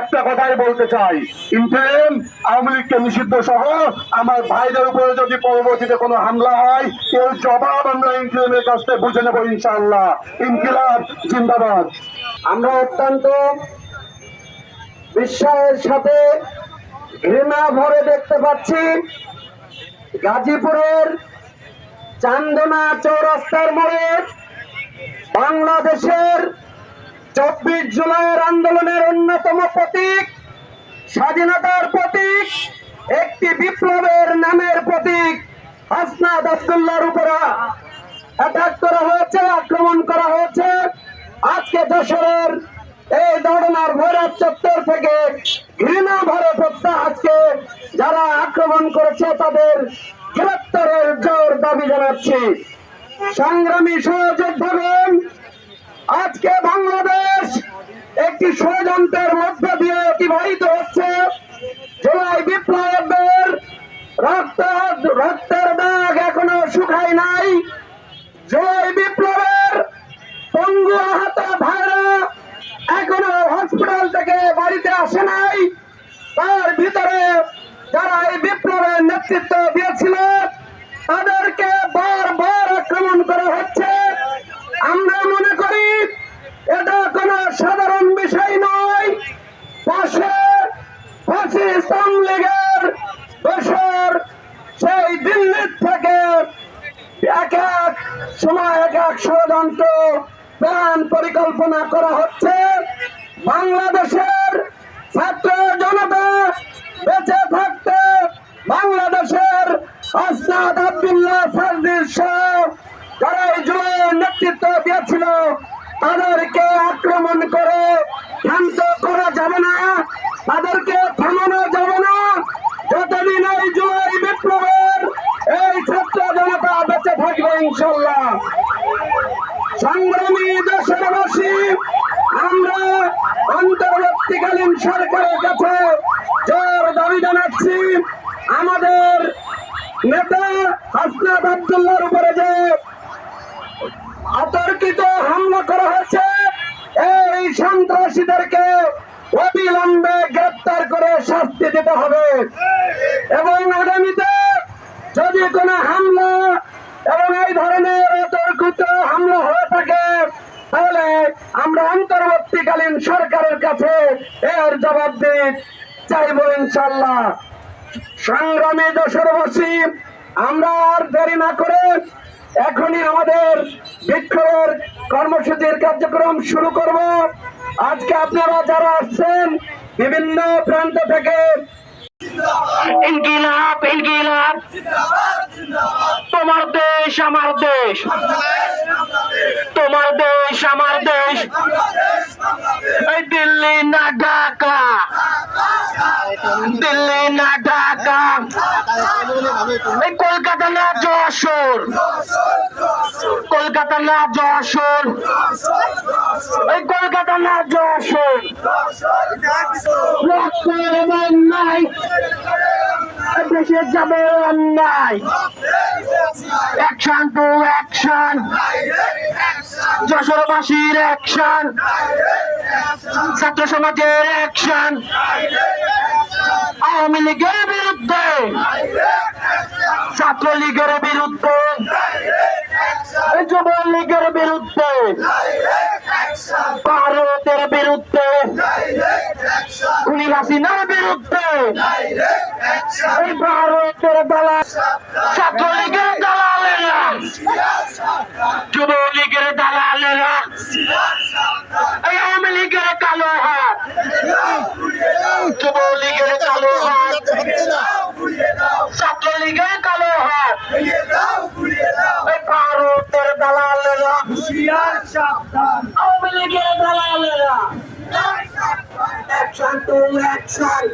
একটা কথাই বলতে চাই। আওয়ামী লীগকে নিষিদ্ধ সহ আমার ভাইদের উপরে যদি পরবর্তীতে কোনো হামলা হয় জবাব আমরা কাছ থেকে বুঝে ইনকিলাব, জিন্দাবাদ। আমরা অত্যন্ত সাথে ঘৃণা ভরে দেখতে পাচ্ছি, গাজীপুরের চান্দনা চৌরাস্তার মোড়ে বাংলাদেশের চব্বিশ জুলাইয়ের আন্দোলনের অন্যতম প্রতীক, স্বাধীনতার প্রতীক, একটি বিপ্লবের নামের প্রতীক হাসনাদ আবদুল্লাহর উপরে অ্যাটাক করা হয়েছে, আক্রমণ করা হয়েছে। আজকে যশোরের এই দড়নার ভৈরব চত্বর থেকে ঘৃণা ভরে আজকে যারা আক্রমণ করেছে, তাদের গ্রেপ্তারের জোর দাবি জানাচ্ছি। সংগ্রামী সহযোদ্ধাগণ আজকে বাংলাদেশ একটি ষড়যন্ত্রের মধ্য দিয়ে অতিবাহিত হচ্ছে। জুলাই বিপ্লবের রক্ত, রক্তের দাগ এখনও শুকায় নাই। জয় বিপ্লবের পঙ্গু আহত ভাইরা এখনও হসপিটাল থেকে বাড়িতে আসে নাই। তার ভিতরে যারা এই বিপ্লবের নেতৃত্ব দিয়েছিল তাদেরকে বারবার আক্রমণ করা হচ্ছে আমরা মনে করি এটা কোনো সাধারণ বিষয় নয় পাশে পাকিস্তান লীগের দেশের সেই দিল্লির থেকে এক এক সময় ষড়যন্ত্র প্ল্যান পরিকল্পনা করা হচ্ছে। বাংলাদেশের ছাত্র জনতা বেঁচে থাকতে বাংলাদেশের আসনাদ আব্দুল্লাহ নেতৃত্ব দিয়েছিল, তাদেরকে আক্রমণ করে শান্ত করা যাবে না, তাদেরকে থামানো যাবে না। যতদিন এই বিপ্লবের এই ছাত্র জনতা বেঁচে থাকবে ইনশাল্লাহ সংগ্রামী দেশবাসী, আমরা অন্তর্বর্তীকালীন সরকারের কাছে জোর দাবি জানাচ্ছি, আমাদের নেতা হাসনাত আবদুল্লাহর উপরে যে অতর্কিত হামলা করা হয়েছে, এই সন্ত্রাসীদেরকে অবিলম্বে গ্রেপ্তার করে শাস্তি দিতে হবে। এবং আগামীতে যদি কোনো হামলা এবং এই ধরনের অতর্কিত হামলা হয়ে থাকে তাহলে আমরা অন্তর্বর্তীকালীন সরকারের কাছে এর জবাব চাইব ইনশাল্লাহ আমরা আর দেরি না করে এখনই আমাদের বিক্ষোভের কর্মসূচির কার্যক্রম শুরু করব। আজকে আপনারা যারা আসছেন, বিভিন্ন প্রান্ত থেকে তোমার আমার দেশ। তোমার দেশ আমার দেশ। এই দিল্লি না ঢাকা। দিল্লি না ঢাকা। এই কলকাতা না যশোর। কলকাতা না যশোর। এই কলকাতা না যশোর। নাই। দেশে যাবে অন্যায়। অ্যাকশন টু অ্যাকশন যশোরবাসীর অ্যাকশন ছাত্র সমাজের অ্যাকশন আওয়ামী লীগের বিরুদ্ধে। ছাত্র লীগের বিরুদ্ধে। যুব লীগের বিরুদ্ধে ভারতের বিরুদ্ধে খুনি হাসিনার বিরুদ্ধে। ভারতের দালাল ছাত্রলীগের দালালেরা। যুব লীগের দালালেরা। আওয়ামী লীগের কালো হাত। যুব লীগের কালো হাত। ছাত্রলীগের কালো হাত। ভারতের দালালেরা। আওয়ামী লীগের দালালেরা। Action to action